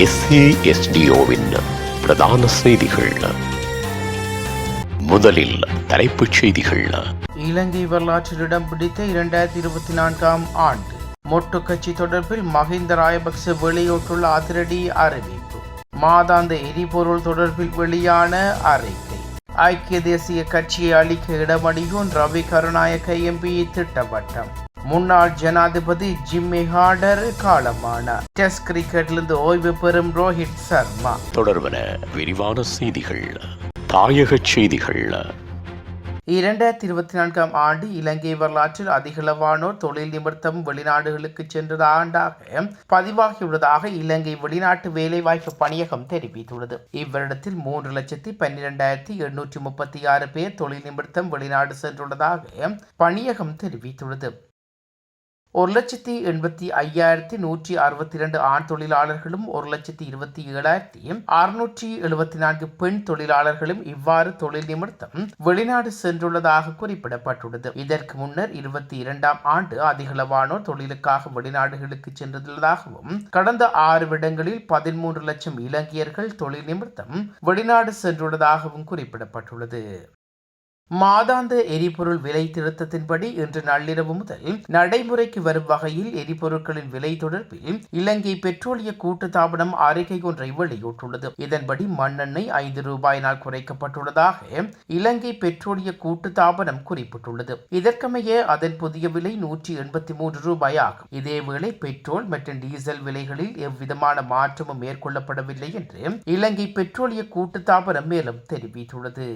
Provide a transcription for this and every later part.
எஸ்ஏஎஸ்டிஓவின் பிரதான செய்திகள். முதலில் தலைப்புச் செய்திகள். இலங்கை வரலாற்றில் இடம் பிடித்த இரண்டாயிரத்தி இருபத்தி நான்காம் ஆண்டு மொட்டு கட்சி தொடர்பில் மஹிந்த ராயபக்ச வெளியிட்டுள்ள அதிரடி அறிவிப்பு. மாதாந்த எரிபொருள் தொடர்பில் வெளியான அறிக்கை. ஐக்கிய தேசிய கட்சியை அளிக்க இடமடியும் ரவி கருணாயக்க எம்பி திட்டவட்டம். முன்னாள் ஜனாதிபதி ஜிம்மி ஹார்டர் காலமானார். டெஸ்ட் கிரிக்கெட்டிலிருந்து ஓய்வு பெறும் ரோஹித் சர்மா. தொடர்பன விரிவான செய்திகள் தாயகச் செய்திகள். இரண்டாயிரத்தி இருபத்தி நான்காம் ஆண்டு இலங்கை வரலாற்றில் அதிகளவானோர் தொழில் நிமித்தம் வெளிநாடுகளுக்கு சென்றது ஆண்டாக பதிவாகியுள்ளதாக இலங்கை வெளிநாட்டு வேலைவாய்ப்பு பணியகம் தெரிவித்துள்ளது. இவ்வருடத்தில் மூன்று லட்சத்தி பன்னிரெண்டாயிரத்தி எண்ணூற்றி முப்பத்தி ஆறு பேர் தொழில் நிமித்தம் வெளிநாடு சென்றுள்ளதாக பணியகம் தெரிவித்துள்ளது. ஒரு லட்சத்தி எண்பத்தி ஐயாயிரத்தி நூற்றி அறுபத்தி இரண்டு ஆண் தொழிலாளர்களும் ஒரு லட்சத்தி இருபத்தி ஏழாயிரத்தி அறுநூற்றி எழுபத்தி நான்கு பெண் தொழிலாளர்களும் இவ்வாறு தொழில் நிமித்தம் வெளிநாடு சென்றுள்ளதாக குறிப்பிடப்பட்டுள்ளது. இதற்கு முன்னர் இருபத்தி இரண்டாம் ஆண்டு அதிகளவானோர் தொழிலுக்காக வெளிநாடுகளுக்கு சென்றுள்ளதாகவும் கடந்த ஆறு விடங்களில் பதிமூன்று லட்சம் இலங்கையர்கள் தொழில் நிமித்தம் வெளிநாடு சென்றுள்ளதாகவும் குறிப்பிடப்பட்டுள்ளது. மாதாந்த எரிபொருள் விலை திருத்தத்தின்படி இன்று நள்ளிரவு முதல் நடைமுறைக்கு வரும் வகையில் எரிபொருட்களின் விலை தொடர்பில் இலங்கை பெட்ரோலிய கூட்டுத்தாபனம் அறிக்கை ஒன்றை வெளியிட்டுள்ளது. இதன்படி மண்ணெண்ணெய் ஐந்து ரூபாயினால் குறைக்கப்பட்டுள்ளதாக இலங்கை பெட்ரோலிய கூட்டுத்தாபனம் குறிப்பிட்டுள்ளது. இதற்கமைய அதன் புதிய விலை நூற்றி எண்பத்தி மூன்று ரூபாய் ஆகும் இதேவேளை பெட்ரோல் மற்றும் டீசல் விலைகளில் எவ்விதமான மாற்றமும் மேற்கொள்ளப்படவில்லை என்று இலங்கை பெட்ரோலிய கூட்டுத்தாபனம் மேலும் தெரிவித்துள்ளது.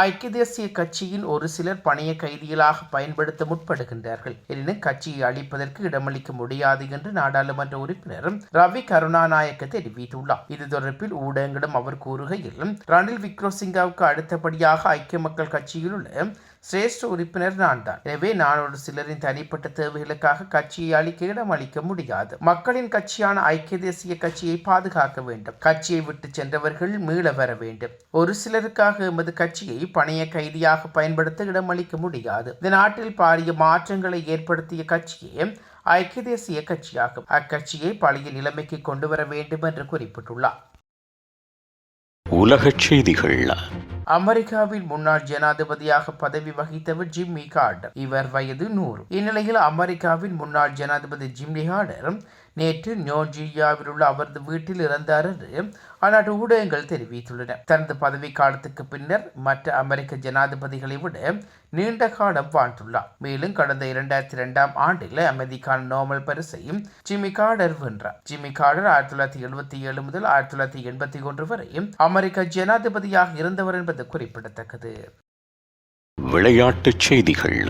ஐக்கிய தேசிய கட்சியின் ஒரு சிலர் பணிய கைதிகளாக பயன்படுத்த முற்படுகின்றார்கள். எனினும் கட்சியை அழிப்பதற்கு இடமளிக்க முடியாது என்று நாடாளுமன்ற உறுப்பினர் ரவி கருணாநாயக்க தெரிவித்துள்ளார். இது தொடர்பில் ஊடகங்களிடம் அவர் கூறுகையில் ரணில் விக்ரோசிங்காவுக்கு அடுத்தபடியாக ஐக்கிய மக்கள் கட்சியில் உள்ள சிரேஷ்ட உறுப்பினர் நான் தான். எனவே நான் ஒரு சிலரின் தனிப்பட்ட தேவைகளுக்காக கட்சியை அளிக்க இடம் அளிக்க முடியாது. மக்களின் கட்சியான ஐக்கிய தேசிய கட்சியை பாதுகாக்க வேண்டும். கட்சியை விட்டு சென்றவர்கள் மீள வர வேண்டும். ஒரு சிலருக்காக எமது கட்சியை பணைய கைதியாக பயன்படுத்த இடமளிக்க முடியாது. இந்த நாட்டில் பாரிய மாற்றங்களை ஏற்படுத்திய கட்சியே ஐக்கிய தேசிய கட்சியாகும். அக்கட்சியை பழைய நிலைமைக்கு கொண்டு வர வேண்டும் என்று குறிப்பிட்டுள்ளார். உலகச் செய்திகள். அமெரிக்காவின் முன்னாள் ஜனாதிபதியாக பதவி வகித்தவர் ஜிம்மி கார்டர். இவர் வயது நூறு. இந்நிலையில் அமெரிக்காவின் முன்னாள் ஜனாதிபதி ஜிம்மி கார்டர் நேற்று நியோஜியாவில் உள்ள அவரது வீட்டில் இறந்தார் என்று அந்நாட்டு ஊடகங்கள் தெரிவித்துள்ளன. தனது பதவி காலத்துக்கு பின்னர் மற்ற அமெரிக்க ஜனாதிபதிகளை விட நீண்ட காலம் வாழ்ந்துள்ளார். மேலும் கடந்த இரண்டாயிரத்தி இரண்டாம் ஆண்டில் அமைதிக்கான நோபல் பரிசையும் ஜிமி கார்டர் வென்றார். ஜிமி கார்டர் ஆயிரத்தி தொள்ளாயிரத்தி எழுபத்தி ஏழு முதல் ஆயிரத்தி தொள்ளாயிரத்தி எண்பத்தி ஒன்று வரை அமெரிக்க ஜனாதிபதியாக இருந்தவர் என்பது குறிப்பிடத்தக்கது. விளையாட்டுச் செய்திகள்.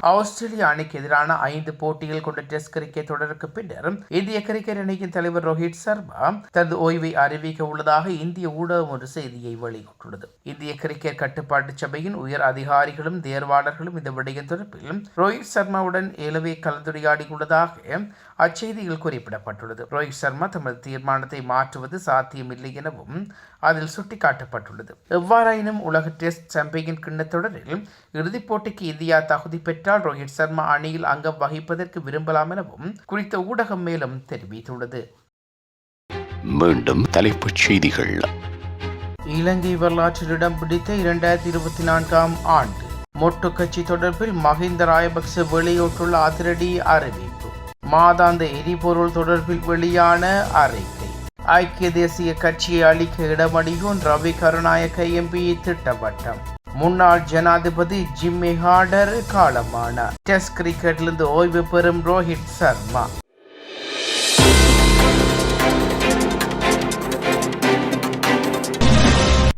ஆஸ்திரேலிய அணிக்கு எதிரான ஐந்து போட்டிகள் கொண்ட டெஸ்ட் கிரிக்கெட் தொடருக்கு பின்னர் இந்திய கிரிக்கெட் அணியின் தலைவர் ரோஹித் சர்மா தனது ஓய்வை அறிவிக்க உள்ளதாக இந்திய ஊடகம் ஒரு செய்தியை வெளியிட்டுள்ளது. இந்திய கிரிக்கெட் கட்டுப்பாட்டு சபையின் உயர் அதிகாரிகளும் தேர்வாளர்களும் இந்த விடயம் தொடர்பில் ரோஹித் சர்மாவுடன் ஏலவே கலந்துரையாடியுள்ளதாக அச்செய்தியில் குறிப்பிடப்பட்டுள்ளது. ரோஹித் சர்மா தமது தீர்மானத்தை மாற்றுவது சாத்தியமில்லை எனவும் அதில் சுட்டிக்காட்டப்பட்டுள்ளது. எவ்வாறாயினும் உலக டெஸ்ட் சாம்பியன் கிண்ணத் தொடரில் இறுதிப் போட்டிக்கு இந்தியா தகுதி பெற்ற பெற்றால் ரோஹித் சர்மா அணியில் அங்கம் வகிப்பதற்கு விரும்பலாம் எனவும் குறித்த ஊடகம் மேலும் தெரிவித்துள்ளது. மீண்டும் தலைப்புச் செய்திகள். இலங்கை வரலாற்றில் இடம் பிடித்த இரண்டாயிரத்தி இருபத்தி நான்காம் ஆண்டு மொட்டு கட்சி தொடர்பில் மஹிந்த ராயபக்ச வெளியிட்டுள்ள அதிரடி அறிவிப்பு. மாதாந்த எரிபொருள் தொடர்பில் வெளியான அறிக்கை. ஐக்கிய தேசிய கட்சியை அளிக்க இடமடியும் ரவி கருணாயக்க எம்பி திட்டவட்டம். முன்னாள் ஜனாதிபதி ஜிம்மி ஹார்டர் காலமானார் டெஸ்ட் கிரிக்கெட்டிலிருந்து ஓய்வு பெறும் ரோஹித் சர்மா.